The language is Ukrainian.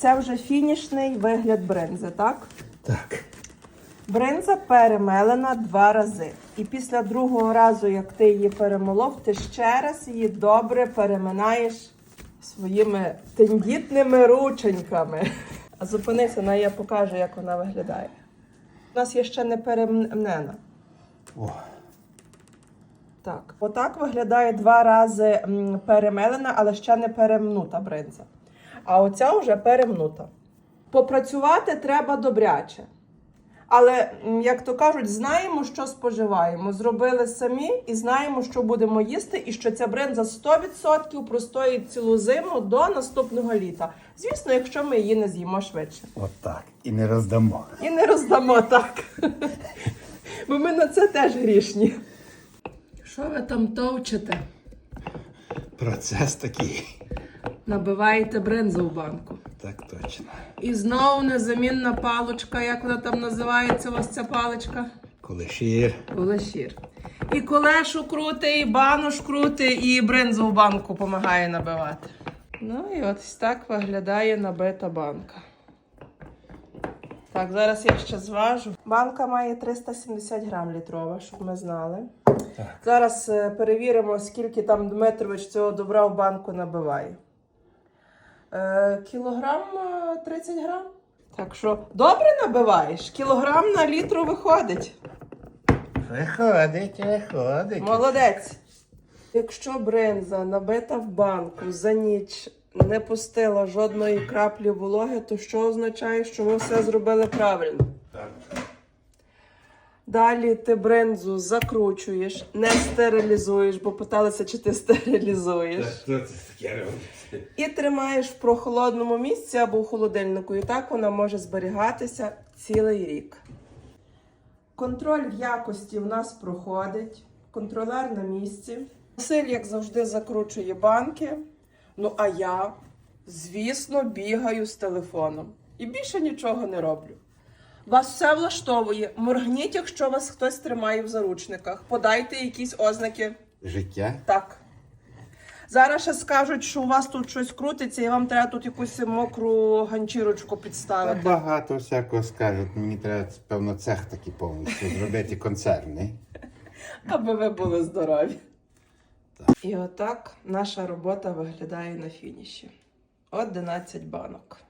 Це вже фінішний вигляд бринзи, так? Так. Бринза перемелена два рази. І після другого разу, як ти її перемолов, ти ще раз її добре переминаєш своїми тендітними рученьками. А зупинися, на я покажу, як вона виглядає. У нас є ще не перемнена. О, Так, отак виглядає два рази перемелена, але ще не перемнута бринза. А оця вже перемнута. Попрацювати треба добряче. Але, як то кажуть, знаємо, що споживаємо. Зробили самі і знаємо, що будемо їсти, і що ця бринза 100% простоїть цілу зиму до наступного літа. Звісно, якщо ми її не з'їмо швидше. от так. І не роздамо. І не роздамо так. Бо ми на це теж грішні. Що ви там товчете? Процес такий. Набиваєте бринзу в банку. Так точно. І знову незамінна паличка, як вона там називається, ось ця паличка. Коли шир. Колешір. І колешу крути, і банош крути, і бринзу в банку допомагає набивати. Ну і ось так виглядає набита банка. Так, зараз я ще зважу. Банка має 370 грам літрова, щоб ми знали. Так. Зараз е, перевіримо, скільки там Дмитрович цього добра в банку набиває. Е, кілограм е, 30 грам. Так що добре набиваєш? Кілограм на літру виходить. Виходить, виходить. Молодець. Якщо бринза набита в банку за ніч не пустила жодної краплі вологи, то що означає, що ми все зробили правильно? Далі ти бринзу закручуєш, не стерилізуєш, бо питалися, чи ти стерилізуєш. І тримаєш в прохолодному місці або в холодильнику. І так вона може зберігатися цілий рік. Контроль в якості в нас проходить. Контролер на місці. Василь, як завжди, закручує банки. Ну, а я, звісно, бігаю з телефоном. І більше нічого не роблю. Вас все влаштовує. Моргніть, якщо вас хтось тримає в заручниках. Подайте якісь ознаки Життя. так. Зараз ще скажуть, що у вас тут щось крутиться, і вам треба тут якусь мокру ганчірочку Та підставити. багато всякого скажуть. Мені треба, певно, цех такий повністю зробити концерний. Аби ви були здорові. І отак наша робота виглядає на фініші. 11 банок.